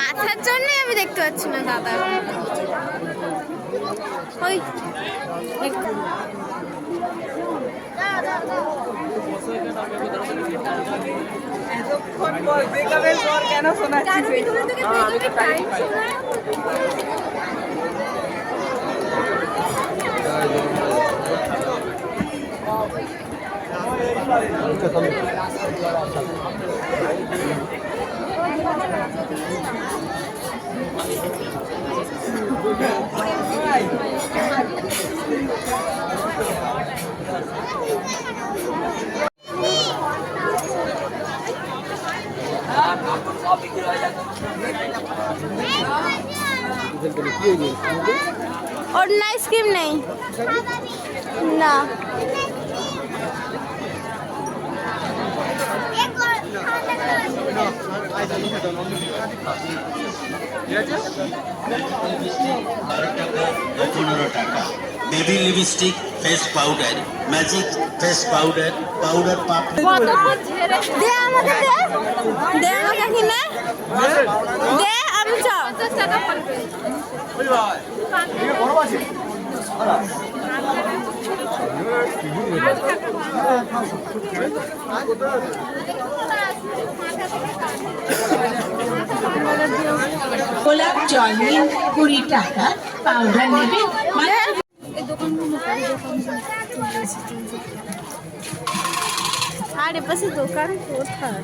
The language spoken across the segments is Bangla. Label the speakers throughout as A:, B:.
A: মাথার জন্য আমি দেখতে পাচ্ছি না দাদা। ওই
B: এতক্ষণ পর ব্রেকআপের পর কেন শোনাচ্ছিস?
A: ওর না আইসক্রিম নেই না
C: পনেরো টাকা। Baby lipstick face powder magic face powder powder পাপ
D: গোলাপ জল নিন কুড়ি টাকা পাউডার নেবেন
A: আর এপাশে দোকান কোথায়?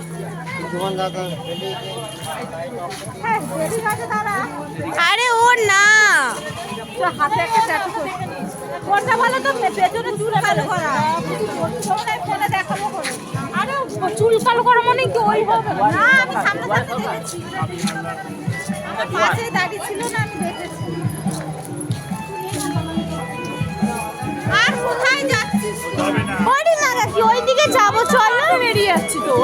A: আরে ও না। হাতে একটা ভালো তো? পেছনে চুল কালো করা। দেখাবো চুল কালো করা মানে কি ওই হবে। না আমি সামনে সামনে দেখেছি। আমার পাশে দাঁড়িয়ে ছিল না আমি দেখেছি। আর কোথায় যাচ্ছিস? বডি না। কি ওইদিকে যাব চল বেরিয়ে যাচ্ছি তো।